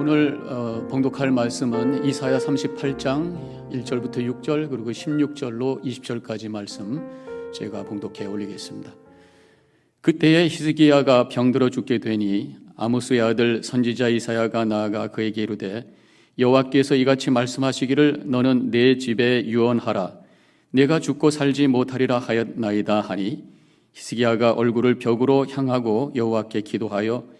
오늘 어, 봉독할 말씀은 이사야 38장 1절부터 6절 그리고 16절로 20절까지 말씀 제가 봉독해 올리겠습니다. 그때에 히스기야가 병들어 죽게 되니 아모스의 아들 선지자 이사야가 나아가 그에게 이르되 여호와께서 이같이 말씀하시기를 너는 내 집에 유언하라 내가 죽고 살지 못하리라 하였나이다 하니 히스기야가 얼굴을 벽으로 향하고 여호와께 기도하여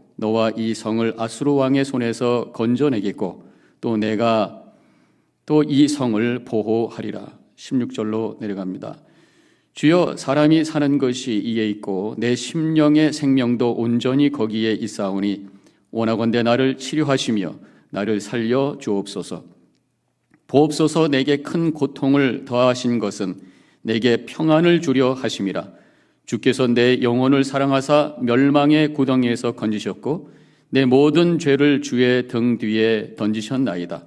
너와 이 성을 아수르 왕의 손에서 건져내겠고 또 내가 또 이 성을 보호하리라 16절로 내려갑니다. 주여 사람이 사는 것이 이에 있고 내 심령의 생명도 온전히 거기에 있사오니 원하건대 나를 치료하시며 나를 살려 주옵소서. 보옵소서 내게 큰 고통을 더하신 것은 내게 평안을 주려 하심이라. 주께서 내 영혼을 사랑하사 멸망의 구덩이에서 건지셨고 내 모든 죄를 주의 등 뒤에 던지셨나이다.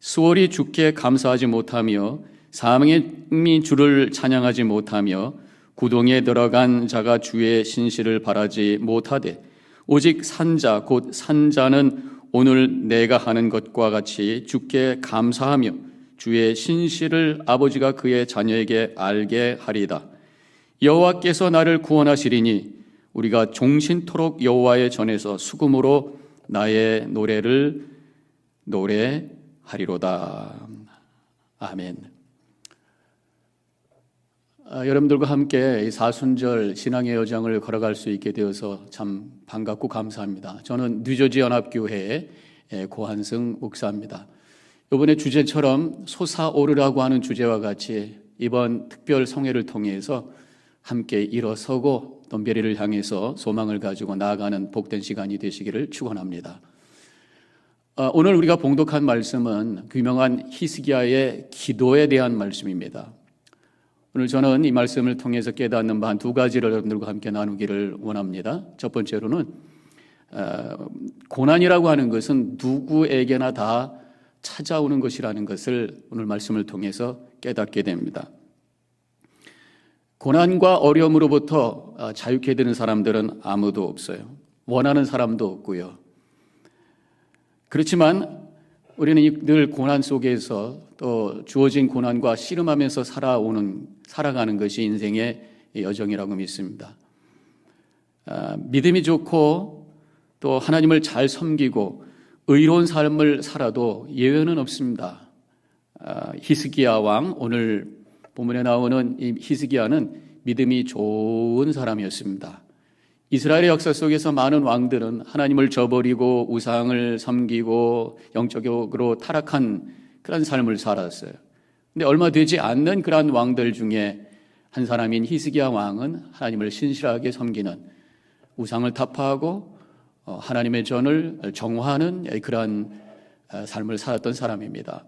수월이 주께 감사하지 못하며 사망이 주를 찬양하지 못하며 구덩이에 들어간 자가 주의 신실을 바라지 못하되 오직 산자 곧 산자는 오늘 내가 하는 것과 같이 주께 감사하며 주의 신실을 아버지가 그의 자녀에게 알게 하리다. 여호와께서 나를 구원하시리니 우리가 종신토록 여호와의 전에서 수금으로 나의 노래를 노래하리로다. 아멘. 아, 여러분들과 함께 이 사순절 신앙의 여정을 걸어갈 수 있게 되어서 참 반갑고 감사합니다. 저는 뉴저지 연합교회의 고한승 목사입니다. 이번에 주제처럼 솟아오르라고 하는 주제와 같이 이번 특별 성회를 통해서 함께 일어서고 또 미래를 향해서 소망을 가지고 나아가는 복된 시간이 되시기를 축원합니다. 어, 오늘 우리가 봉독한 말씀은 유명한 히스기야의 기도에 대한 말씀입니다. 오늘 저는 이 말씀을 통해서 깨닫는 바한두 가지를 여러분들과 함께 나누기를 원합니다. 첫 번째로는 어, 고난이라고 하는 것은 누구에게나 다 찾아오는 것이라는 것을 오늘 말씀을 통해서 깨닫게 됩니다. 고난과 어려움으로부터 어, 자유케 되는 사람들은 아무도 없어요. 원하는 사람도 없고요. 그렇지만 우리는 늘 고난 속에서 또 주어진 고난과 씨름하면서 살아오는 살아가는 것이 인생의 여정이라고 믿습니다. 아, 믿음이 좋고 또 하나님을 잘 섬기고 의로운 삶을 살아도 예외는 없습니다. 아, 히스기야 왕 오늘 본문에 나오는 이 히스기야는 믿음이 좋은 사람이었습니다. 이스라엘의 역사 속에서 많은 왕들은 하나님을 저버리고 우상을 섬기고 영적으로 타락한 그런 삶을 살았어요. 근데 얼마 되지 않는 그러한 왕들 중에 한 사람인 히스기야 왕은 하나님을 신실하게 섬기는 우상을 타파하고 어, 하나님의 전을 정화하는 그러한 어, 삶을 살았던 사람입니다.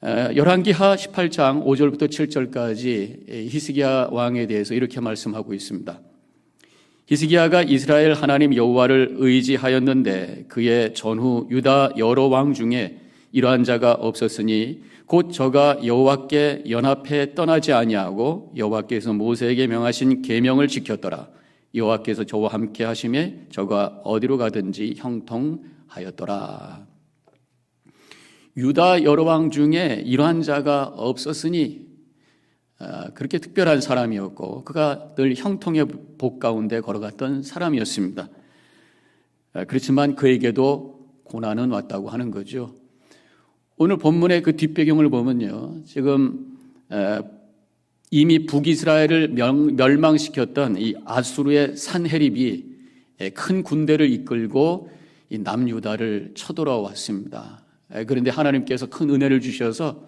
열왕기하 18장 5절부터 7절까지 히스기야 왕에 대해서 이렇게 말씀하고 있습니다. 히스기야가 이스라엘 하나님 여호와를 의지하였는데 그의 전후 유다 여러 왕 중에 이러한 자가 없었으니 곧 저가 여호와께 연합해 떠나지 아니하고 여호와께서 모세에게 명하신 계명을 지켰더라. 여호와께서 저와 함께 하심에 저가 어디로 가든지 형통하였더라. 유다 여러 왕 중에 이러한 자가 없었으니 아, 그렇게 특별한 사람이었고 그가 늘 형통의 복 가운데 걸어갔던 사람이었습니다. 아, 그렇지만 그에게도 고난은 왔다고 하는 거죠. 오늘 본문의 그 뒷배경을 보면요. 지금 아, 이미 북이스라엘을 멸망시켰던 이 아수르의 산헤립이 큰 군대를 이끌고 이 남유다를 쳐돌아왔습니다. 그런데 하나님께서 큰 은혜를 주셔서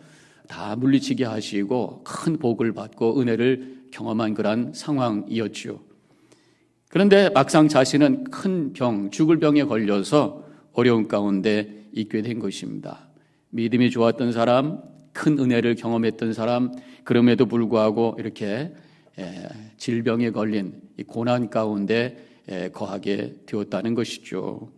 다 물리치게 하시고 큰 복을 받고 은혜를 경험한 그런 상황이었죠. 그런데 막상 자신은 큰 병, 죽을 병에 걸려서 어려운 가운데 있게 된 것입니다. 믿음이 좋았던 사람, 큰 은혜를 경험했던 사람, 그럼에도 불구하고 이렇게 예, 질병에 걸린 이 고난 가운데 예, 거하게 되었다는 것이죠.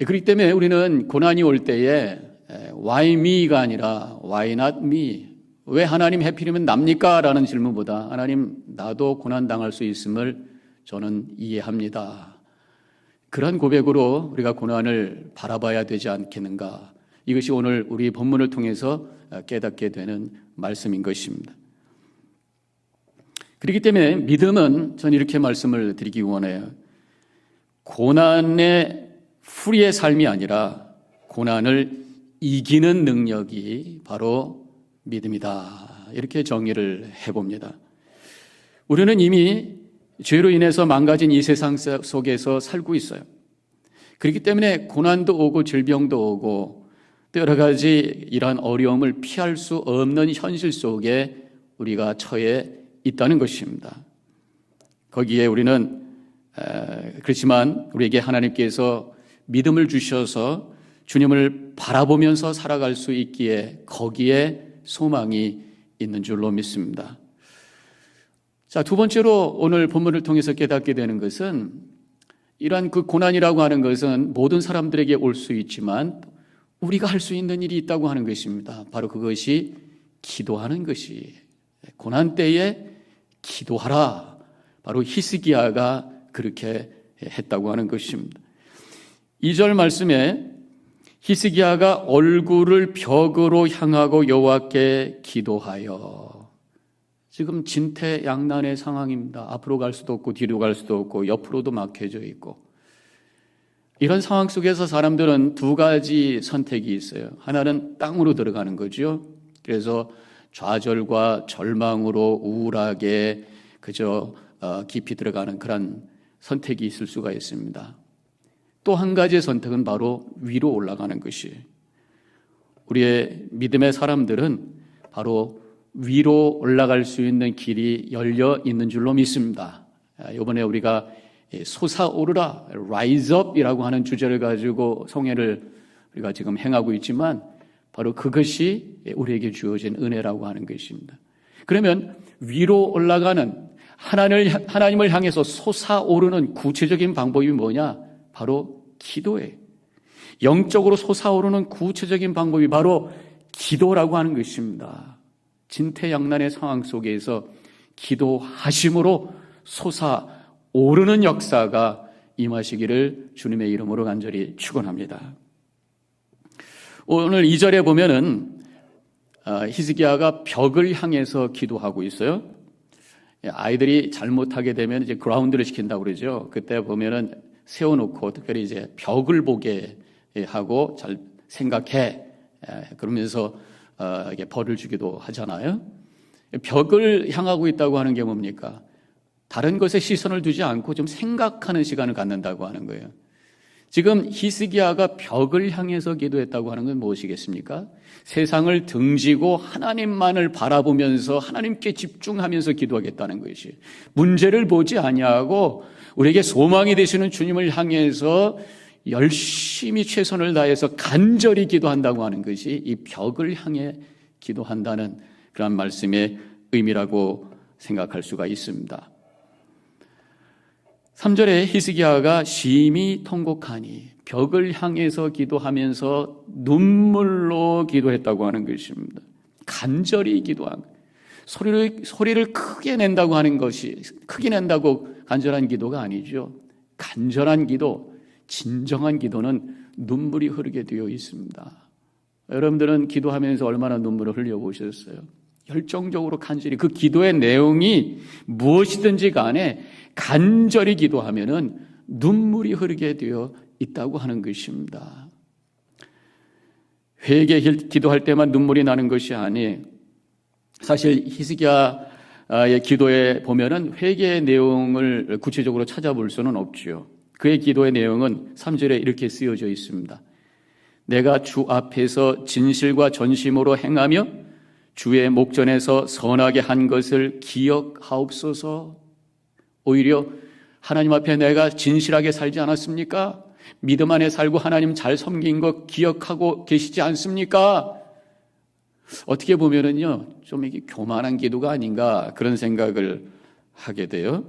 예, 그렇기 때문에 우리는 고난이 올 때에 예, why me가 아니라 why not me? 왜 하나님 해필이면 납니까? 라는 질문보다 하나님 나도 고난 당할 수 있음을 저는 이해합니다. 그런 고백으로 우리가 고난을 바라봐야 되지 않겠는가? 이것이 오늘 우리 본문을 통해서 깨닫게 되는 말씀인 것입니다. 그렇기 때문에 믿음은 전 이렇게 말씀을 드리기 원해요. 고난의 풀이의 삶이 아니라 고난을 이기는 능력이 바로 믿음이다. 이렇게 정의를 해봅니다. 우리는 이미 죄로 인해서 망가진 이 세상 속에서 살고 있어요. 그렇기 때문에 고난도 오고 질병도 오고 또 여러 가지 이러한 어려움을 피할 수 없는 현실 속에 우리가 처해 있다는 것입니다. 거기에 우리는 그렇지만 우리에게 하나님께서 믿음을 주셔서 주님을 바라보면서 살아갈 수 있기에 거기에 소망이 있는 줄로 믿습니다. 자, 두 번째로 오늘 본문을 통해서 깨닫게 되는 것은 이러한 그 고난이라고 하는 것은 모든 사람들에게 올 수 있지만 우리가 할 수 있는 일이 있다고 하는 것입니다. 바로 그것이 기도하는 것이 고난 때에 기도하라. 바로 히스기야가 그렇게 했다고 하는 것입니다. 2절 말씀에 히스기야가 얼굴을 벽으로 향하고 여호와께 기도하여 지금 진퇴양난의 상황입니다. 앞으로 갈 수도 없고 뒤로 갈 수도 없고 옆으로도 막혀져 있고 이런 상황 속에서 사람들은 두 가지 선택이 있어요. 하나는 땅으로 들어가는 거죠. 그래서 좌절과 절망으로 우울하게 그저 어, 깊이 들어가는 그런 선택이 있을 수가 있습니다. 또 한 가지의 선택은 바로 위로 올라가는 것이 우리의 믿음의 사람들은 바로 위로 올라갈 수 있는 길이 열려 있는 줄로 믿습니다. 이번에 우리가 솟아오르라, rise up이라고 하는 주제를 가지고 성회를 우리가 지금 행하고 있지만 바로 그것이 우리에게 주어진 은혜라고 하는 것입니다. 그러면 위로 올라가는 하나님을, 하나님을 향해서 솟아오르는 구체적인 방법이 뭐냐? 바로 기도예요. 영적으로 솟아오르는 구체적인 방법이 바로 기도라고 하는 것입니다. 진퇴양난의 상황 속에서 기도하심으로 솟아오르는 역사가 임하시기를 주님의 이름으로 간절히 축원합니다. 오늘 2절에 보면은 아, 히스기야가 벽을 향해서 기도하고 있어요. 아이들이 잘못하게 되면 이제 그라운드를 시킨다고 그러죠. 그때 보면은 세워놓고 특별히 이제 벽을 보게 하고 잘 생각해 그러면서 어, 벌을 주기도 하잖아요. 벽을 향하고 있다고 하는 게 뭡니까? 다른 것에 시선을 두지 않고 좀 생각하는 시간을 갖는다고 하는 거예요. 지금 히스기야가 벽을 향해서 기도했다고 하는 건 무엇이겠습니까? 세상을 등지고 하나님만을 바라보면서 하나님께 집중하면서 기도하겠다는 것이 문제를 보지 아니하고 우리에게 소망이 되시는 주님을 향해서 열심히 최선을 다해서 간절히 기도한다고 하는 것이 이 벽을 향해 기도한다는 그런 말씀의 의미라고 생각할 수가 있습니다. 3절에 히스기야가 심히 통곡하니 벽을 향해서 기도하면서 눈물로 기도했다고 하는 것입니다. 간절히 기도한 소리를 소리를 크게 낸다고 하는 것이 크게 낸다고 간절한 기도가 아니죠. 간절한 기도, 진정한 기도는 눈물이 흐르게 되어 있습니다. 여러분들은 기도하면서 얼마나 눈물을 흘려 보셨어요? 열정적으로 간절히 그 기도의 내용이 무엇이든지 간에 간절히 기도하면은 눈물이 흐르게 되어 있다고 하는 것입니다. 회개 기도할 때만 눈물이 나는 것이 아니 사실 히스기야의 기도에 보면은 회개의 내용을 구체적으로 찾아볼 수는 없지요. 그의 기도의 내용은 3절에 이렇게 쓰여져 있습니다. 내가 주 앞에서 진실과 전심으로 행하며 주의 목전에서 선하게 한 것을 기억하옵소서. 오히려 하나님 앞에 내가 진실하게 살지 않았습니까? 믿음 안에 살고 하나님 잘 섬긴 거 기억하고 계시지 않습니까? 어떻게 보면은요, 좀 이게 교만한 기도가 아닌가 그런 생각을 하게 돼요.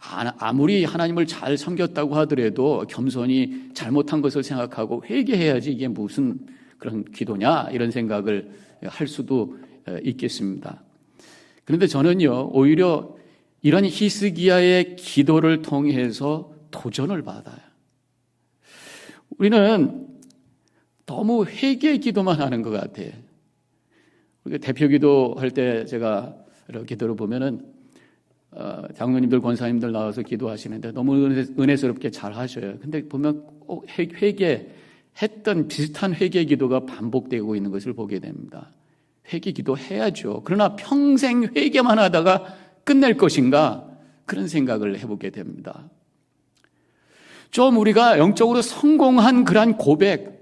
아, 아무리 하나님을 잘 섬겼다고 하더라도 겸손히 잘못한 것을 생각하고 회개해야지 이게 무슨 그런 기도냐 이런 생각을 할 수도 있겠습니다. 그런데 저는요, 오히려 이런 히스기야의 기도를 통해서 도전을 받아요. 우리는 너무 회개 기도만 하는 것 같아요. 대표 기도 할 때 제가 이렇게 들어보면은 어, 장로님들, 권사님들 나와서 기도하시는데 너무 은혜, 스럽게잘 하셔요. 근데 보면 꼭 회개 했던 비슷한 회개 기도가 반복되고 있는 것을 보게 됩니다. 회개 기도 해야죠. 그러나 평생 회개만 하다가 끝낼 것인가? 그런 생각을 해보게 됩니다. 좀 우리가 영적으로 성공한 그러한 고백,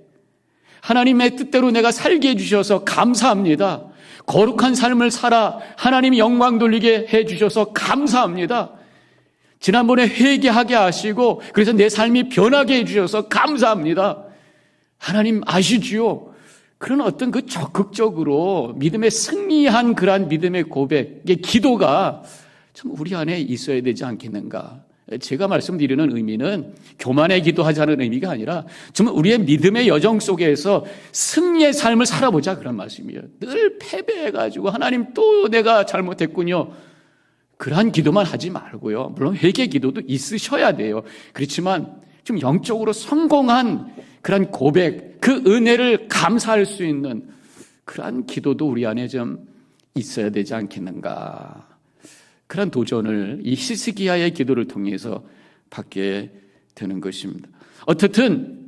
하나님의 뜻대로 내가 살게 해주셔서 감사합니다. 거룩한 삶을 살아 하나님 영광 돌리게 해주셔서 감사합니다. 지난번에 회개하게 하시고 그래서 내 삶이 변하게 해주셔서 감사합니다. 하나님 아시지요? 그런 어떤 그 적극적으로 믿음에 승리한 그러한 믿음의 고백의 기도가 참 우리 안에 있어야 되지 않겠는가. 제가 말씀드리는 의미는 교만의 기도하자는 의미가 아니라 정말 우리의 믿음의 여정 속에서 승리의 삶을 살아보자 그런 말씀이에요. 늘 패배해가지고 하나님 또 내가 잘못했군요. 그러한 기도만 하지 말고요. 물론 회개 기도도 있으셔야 돼요. 그렇지만 좀 영적으로 성공한 그런 고백, 그 은혜를 감사할 수 있는 그러한 기도도 우리 안에 좀 있어야 되지 않겠는가. 그런 도전을 이 히스기야의 기도를 통해서 받게 되는 것입니다. 어떻든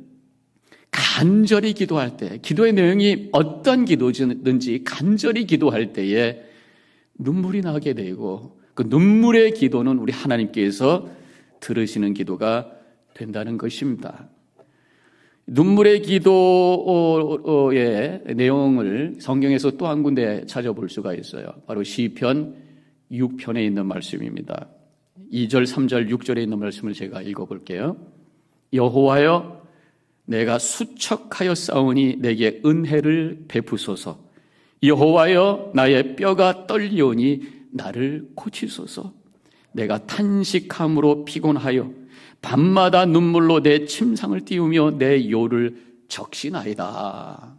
간절히 기도할 때, 기도의 내용이 어떤 기도든지 간절히 기도할 때에 눈물이 나게 되고 그 눈물의 기도는 우리 하나님께서 들으시는 기도가 된다는 것입니다. 눈물의 기도의 내용을 성경에서 또 한 군데 찾아볼 수가 있어요. 바로 시편 6편에 있는 말씀입니다. 2절, 3절, 6절에 있는 말씀을 제가 읽어볼게요. 여호와여, 내가 수척하여 싸우니 내게 은혜를 베푸소서. 여호와여, 나의 뼈가 떨리오니 나를 고치소서. 내가 탄식함으로 피곤하여 밤마다 눈물로 내 침상을 띄우며 내 요를 적시나이다.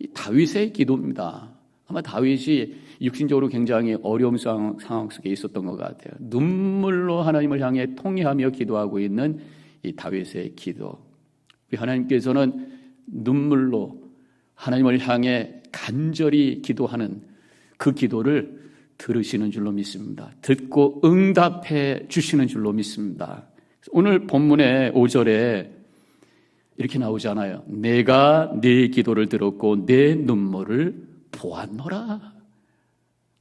이 다윗의 기도입니다. 아마 다윗이 육신적으로 굉장히 어려운 상황 속에 있었던 것 같아요. 눈물로 하나님을 향해 통회하며 기도하고 있는 이 다윗의 기도. 우리 하나님께서는 눈물로 하나님을 향해 간절히 기도하는 그 기도를 들으시는 줄로 믿습니다. 듣고 응답해 주시는 줄로 믿습니다. 오늘 본문의 5절에 이렇게 나오잖아요. 내가 네 기도를 들었고 내 눈물을 보았노라.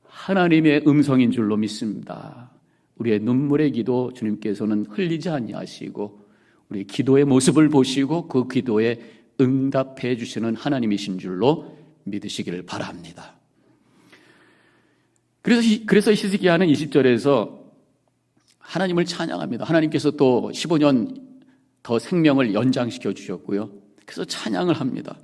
하나님의 음성인 줄로 믿습니다. 우리의 눈물의 기도 주님께서는 흘리지 아니하시고 우리 기도의 모습을 보시고 그 기도에 응답해 주시는 하나님이신 줄로 믿으시기를 바랍니다. 그래서 그래서 히스기야는 20절에서 하나님을 찬양합니다. 하나님께서 또 15년 더 생명을 연장시켜 주셨고요. 그래서 찬양을 합니다.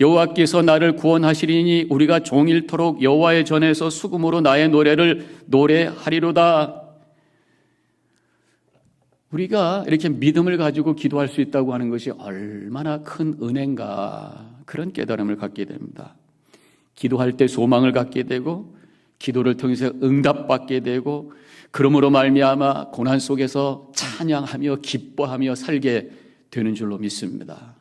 여호와께서 나를 구원하시리니 우리가 종일토록 여호와의 전에서 수금으로 나의 노래를 노래하리로다. 우리가 이렇게 믿음을 가지고 기도할 수 있다고 하는 것이 얼마나 큰 은혜인가 그런 깨달음을 갖게 됩니다. 기도할 때 소망을 갖게 되고 기도를 통해서 응답받게 되고 그러므로 말미암아 고난 속에서 찬양하며 기뻐하며 살게 되는 줄로 믿습니다.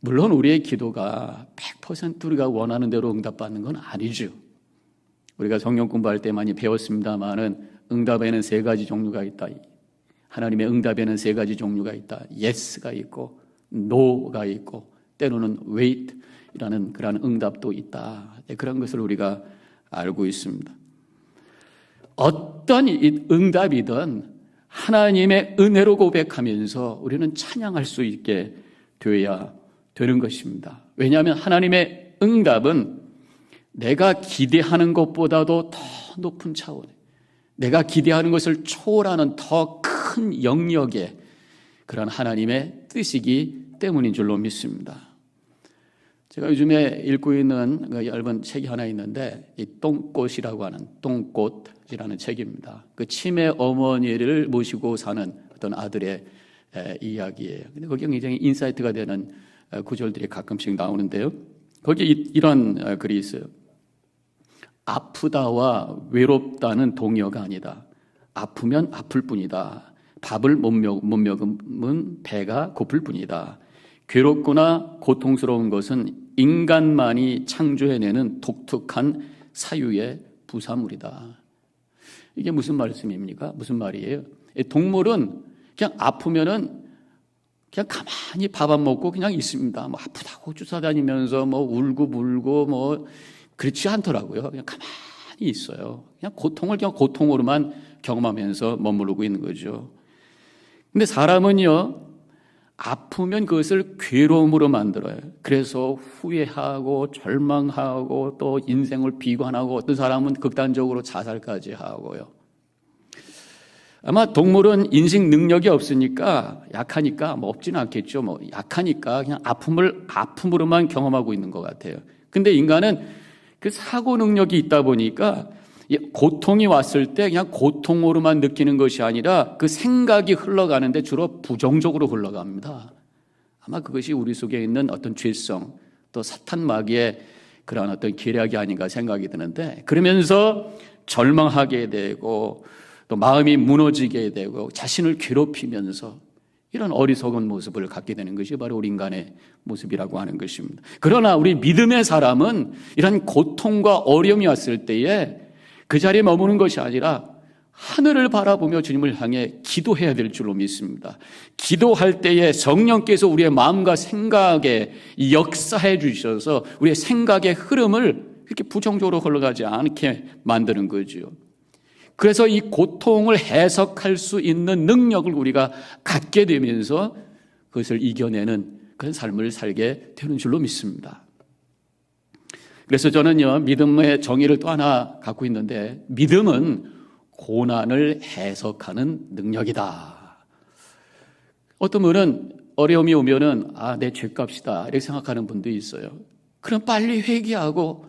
물론 우리의 기도가 100% 우리가 원하는 대로 응답받는 건 아니죠. 우리가 성경 공부할 때 많이 배웠습니다만은 응답에는 세 가지 종류가 있다. 하나님의 응답에는 세 가지 종류가 있다. yes가 있고 no가 있고 때로는 wait이라는 그런 응답도 있다. 네, 그런 것을 우리가 알고 있습니다. 어떤 응답이든 하나님의 은혜로 고백하면서 우리는 찬양할 수 있게 되어야 되는 것입니다. 왜냐하면 하나님의 응답은 내가 기대하는 것보다도 더 높은 차원에 내가 기대하는 것을 초월하는 더 큰 영역에 그런 하나님의 뜻이기 때문인 줄로 믿습니다. 제가 요즘에 읽고 있는 그 얇은 책이 하나 있는데 이 똥꽃이라고 하는 똥꽃이라는 책입니다. 그 치매 어머니를 모시고 사는 어떤 아들의 에, 이야기예요. 근데 거기 굉장히 인사이트가 되는 어, 구절들이 가끔씩 나오는데요. 거기 이- 이런 어, 글이 있어요. 아프다와 외롭다는 동요가 아니다. 아프면 아플 뿐이다. 밥을 못, 먹, 못 먹으면 배가 고플 뿐이다. 괴롭거나 고통스러운 것은 인간만이 창조해내는 독특한 사유의 부사물이다. 이게 무슨 말씀입니까? 무슨 말이에요? 이 동물은 그냥 아프면은 그냥 가만히 밥 안 먹고 그냥 있습니다. 뭐 아프다고 쫓아다니면서 뭐 울고 불고 뭐 그렇지 않더라고요. 그냥 가만히 있어요. 그냥 고통을 그냥 고통으로만 경험하면서 머무르고 있는 거죠. 근데 사람은요, 아프면 그것을 괴로움으로 만들어요. 그래서 후회하고 절망하고 또 인생을 비관하고 어떤 사람은 극단적으로 자살까지 하고요. 아마 동물은 인식 능력이 없으니까 약하니까 뭐 없지는 않겠죠. 뭐 약하니까 그냥 아픔을 아픔으로만 경험하고 있는 것 같아요. 근데 인간은 그 사고 능력이 있다 보니까 이 고통이 왔을 때 그냥 고통으로만 느끼는 것이 아니라 그 생각이 흘러가는데 주로 부정적으로 흘러갑니다. 아마 그것이 우리 속에 있는 어떤 죄성 또 사탄 마귀의 그러한 어떤 계략이 아닌가 생각이 드는데 그러면서 절망하게 되고 또 마음이 무너지게 되고 자신을 괴롭히면서 이런 어리석은 모습을 갖게 되는 것이 바로 우리 인간의 모습이라고 하는 것입니다. 그러나 우리 믿음의 사람은 이런 고통과 어려움이 왔을 때에 그 자리에 머무는 것이 아니라 하늘을 바라보며 주님을 향해 기도해야 될 줄로 믿습니다. 기도할 때에 성령께서 우리의 마음과 생각에 역사해 주셔서 우리의 생각의 흐름을 이렇게 부정적으로 흘러가지 않게 만드는 거죠. 그래서 이 고통을 해석할 수 있는 능력을 우리가 갖게 되면서 그것을 이겨내는 그런 삶을 살게 되는 줄로 믿습니다. 그래서 저는요, 믿음의 정의를 또 하나 갖고 있는데, 믿음은 고난을 해석하는 능력이다. 어떤 분은 어려움이 오면은, 아, 내 죄값이다. 이렇게 생각하는 분도 있어요. 그럼 빨리 회개하고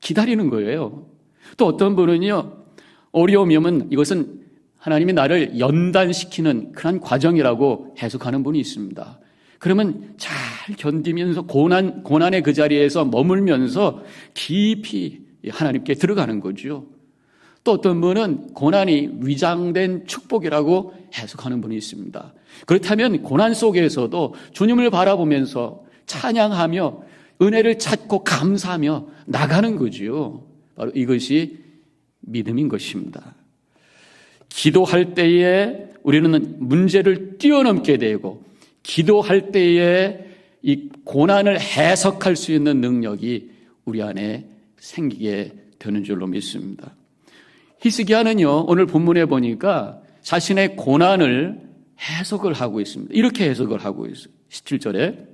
기다리는 거예요. 또 어떤 분은요, 어려움이 오면 이것은 하나님이 나를 연단시키는 그런 과정이라고 해석하는 분이 있습니다. 그러면 잘 견디면서 고난, 고난의 그 자리에서 머물면서 깊이 하나님께 들어가는 거죠. 또 어떤 분은 고난이 위장된 축복이라고 해석하는 분이 있습니다. 그렇다면 고난 속에서도 주님을 바라보면서 찬양하며 은혜를 찾고 감사하며 나가는 거지요. 바로 이것이 믿음인 것입니다. 기도할 때에 우리는 문제를 뛰어넘게 되고 기도할 때에 이 고난을 해석할 수 있는 능력이 우리 안에 생기게 되는 줄로 믿습니다. 히스기야는요, 오늘 본문에 보니까 자신의 고난을 해석을 하고 있습니다. 이렇게 해석을 하고 있어요. 17절에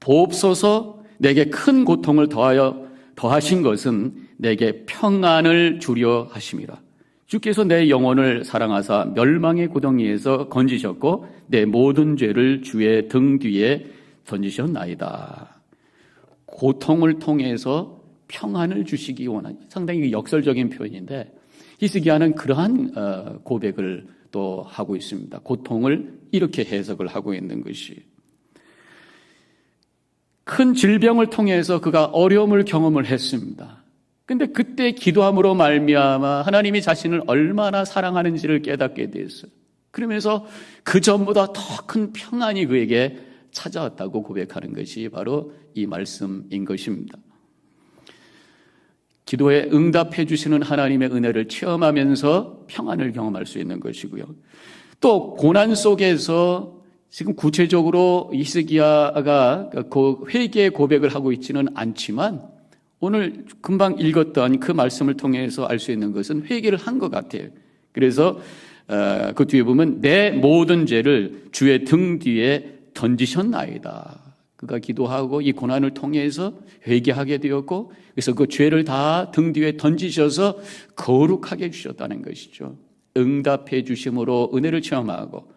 보옵소서 내게 큰 고통을 더하여 더하신 것은 내게 평안을 주려 하심이라. 주께서 내 영혼을 사랑하사 멸망의 고덩이에서 건지셨고 내 모든 죄를 주의 등 뒤에 던지셨나이다. 고통을 통해서 평안을 주시기 원한 상당히 역설적인 표현인데 히스기야는 그러한 어, 고백을 또 하고 있습니다. 고통을 이렇게 해석을 하고 있는 것이 큰 질병을 통해서 그가 어려움을 경험을 했습니다. 근데 그때 기도함으로 말미암아 하나님이 자신을 얼마나 사랑하는지를 깨닫게 됐어요. 그러면서 그 전보다 더 큰 평안이 그에게 찾아왔다고 고백하는 것이 바로 이 말씀인 것입니다. 기도에 응답해 주시는 하나님의 은혜를 체험하면서 평안을 경험할 수 있는 것이고요. 또 고난 속에서 지금 구체적으로 이스기야가 그 회개의 고백을 하고 있지는 않지만 오늘 금방 읽었던 그 말씀을 통해서 알 수 있는 것은 회개를 한 것 같아요. 그래서 어, 그 뒤에 보면 내 모든 죄를 주의 등 뒤에 던지셨나이다. 그가 기도하고 이 고난을 통해서 회개하게 되었고 그래서 그 죄를 다 등 뒤에 던지셔서 거룩하게 해주셨다는 것이죠. 응답해 주심으로 은혜를 체험하고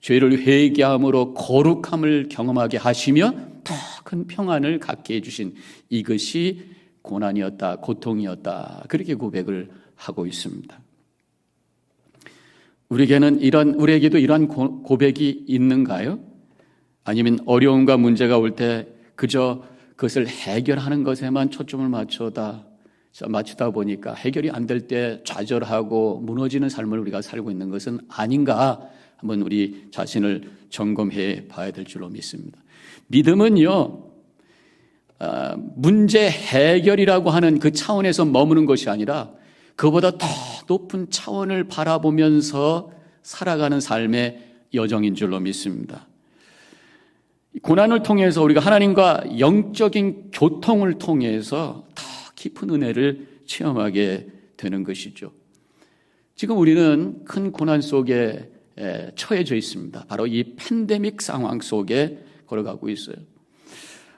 죄를 회개함으로 거룩함을 경험하게 하시며 더 큰 평안을 갖게 해주신 이것이 고난이었다, 고통이었다. 그렇게 고백을 하고 있습니다. 우리에게는 이런, 우리에게도 이러한 고- 고백이 있는가요? 아니면 어려움과 문제가 올 때 그저 그것을 해결하는 것에만 초점을 맞춰다, 맞추다 보니까 해결이 안 될 때 좌절하고 무너지는 삶을 우리가 살고 있는 것은 아닌가 한번 우리 자신을 점검해 봐야 될 줄로 믿습니다. 믿음은요, 아, 문제 해결이라고 하는 그 차원에서 머무는 것이 아니라 그보다 더 높은 차원을 바라보면서 살아가는 삶의 여정인 줄로 믿습니다. 고난을 통해서 우리가 하나님과 영적인 교통을 통해서 더 깊은 은혜를 체험하게 되는 것이죠. 지금 우리는 큰 고난 속에 에, 처해져 있습니다. 바로 이 팬데믹 상황 속에 걸어가고 있어요.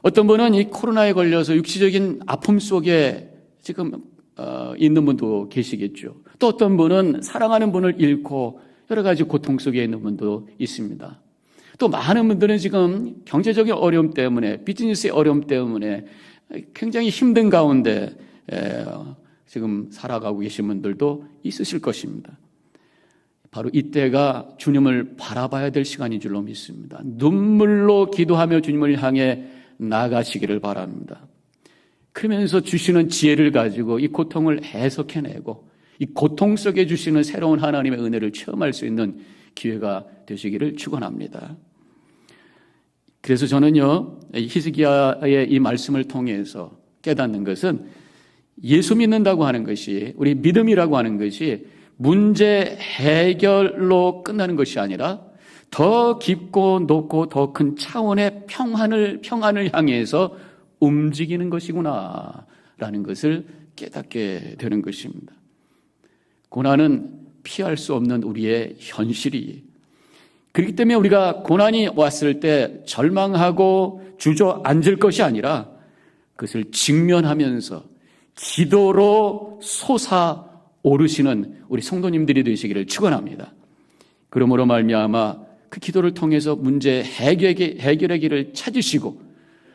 어떤 분은 이 코로나에 걸려서 육체적인 아픔 속에 지금 어, 있는 분도 계시겠죠. 또 어떤 분은 사랑하는 분을 잃고 여러 가지 고통 속에 있는 분도 있습니다. 또 많은 분들은 지금 경제적인 어려움 때문에 비즈니스의 어려움 때문에 굉장히 힘든 가운데 에, 지금 살아가고 계신 분들도 있으실 것입니다. 바로 이때가 주님을 바라봐야 될 시간인 줄로 믿습니다. 눈물로 기도하며 주님을 향해 나가시기를 바랍니다. 그러면서 주시는 지혜를 가지고 이 고통을 해석해내고 이 고통 속에 주시는 새로운 하나님의 은혜를 체험할 수 있는 기회가 되시기를 축원합니다. 그래서 저는요 히스기야의 이 말씀을 통해서 깨닫는 것은 예수 믿는다고 하는 것이 우리 믿음이라고 하는 것이 문제 해결로 끝나는 것이 아니라 더 깊고 높고 더 큰 차원의 평안을 평안을 향해서 움직이는 것이구나라는 것을 깨닫게 되는 것입니다. 고난은 피할 수 없는 우리의 현실이 그렇기 때문에 우리가 고난이 왔을 때 절망하고 주저앉을 것이 아니라 그것을 직면하면서 기도로 솟아 오르시는 우리 성도님들이 되시기를 축원합니다. 그러므로 말미암아 그 기도를 통해서 문제 해결의, 해결의 길을 찾으시고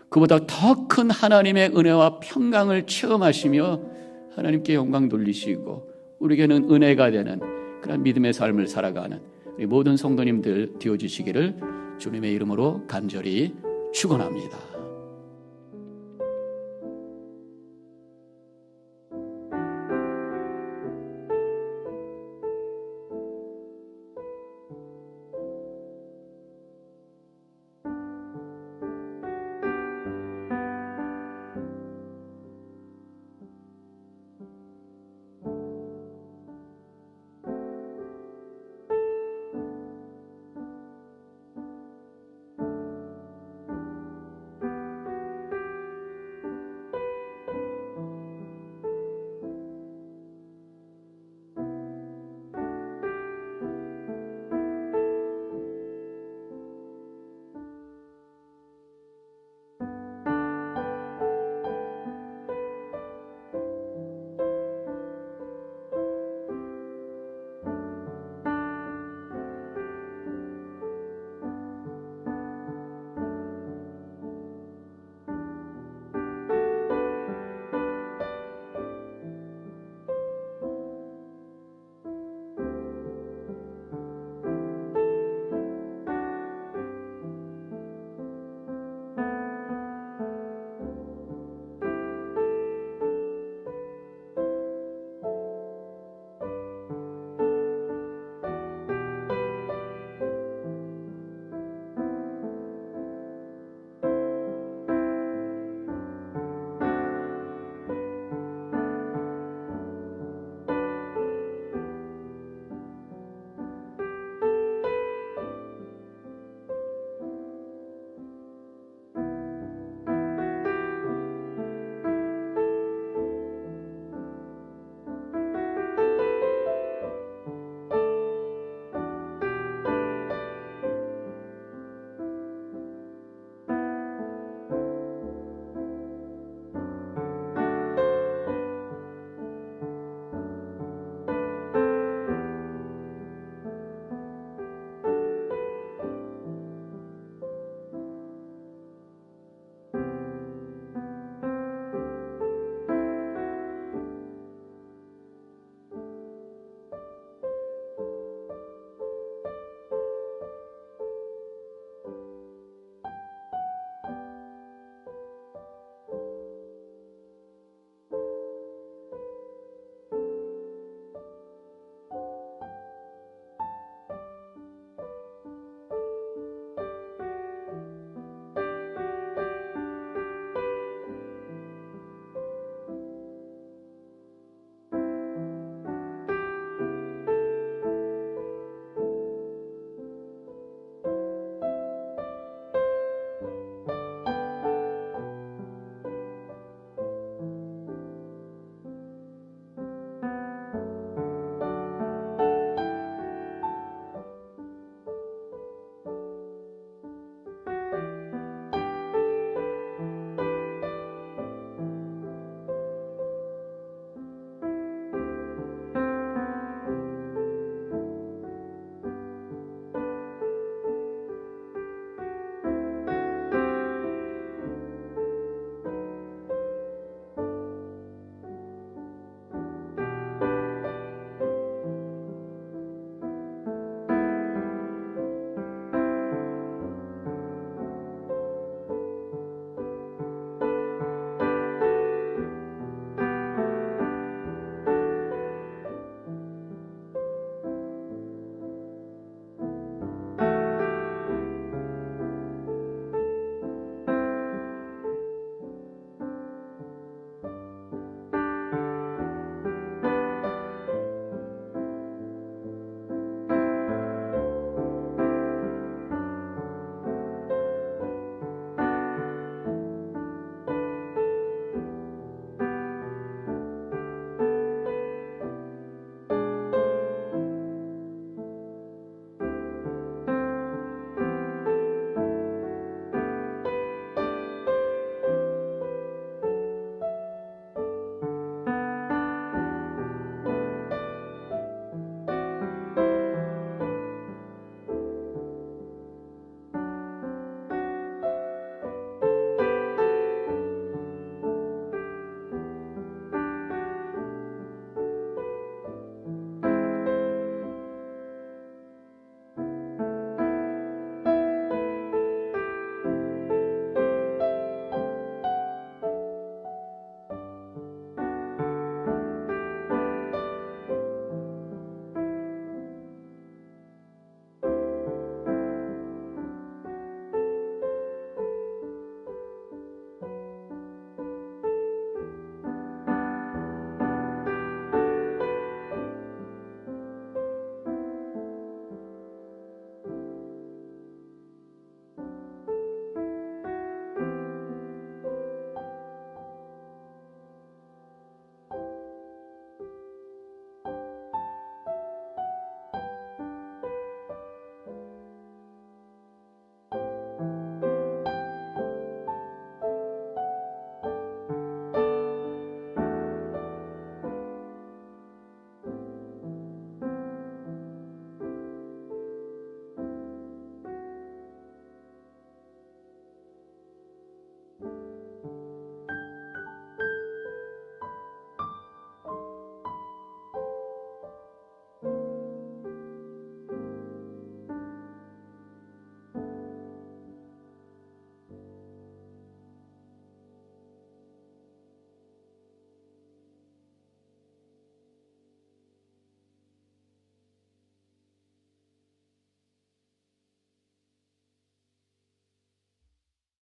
그보다 더 큰 하나님의 은혜와 평강을 체험하시며 하나님께 영광 돌리시고 우리에게는 은혜가 되는 그런 믿음의 삶을 살아가는 우리 모든 성도님들 되어주시기를 주님의 이름으로 간절히 축원합니다.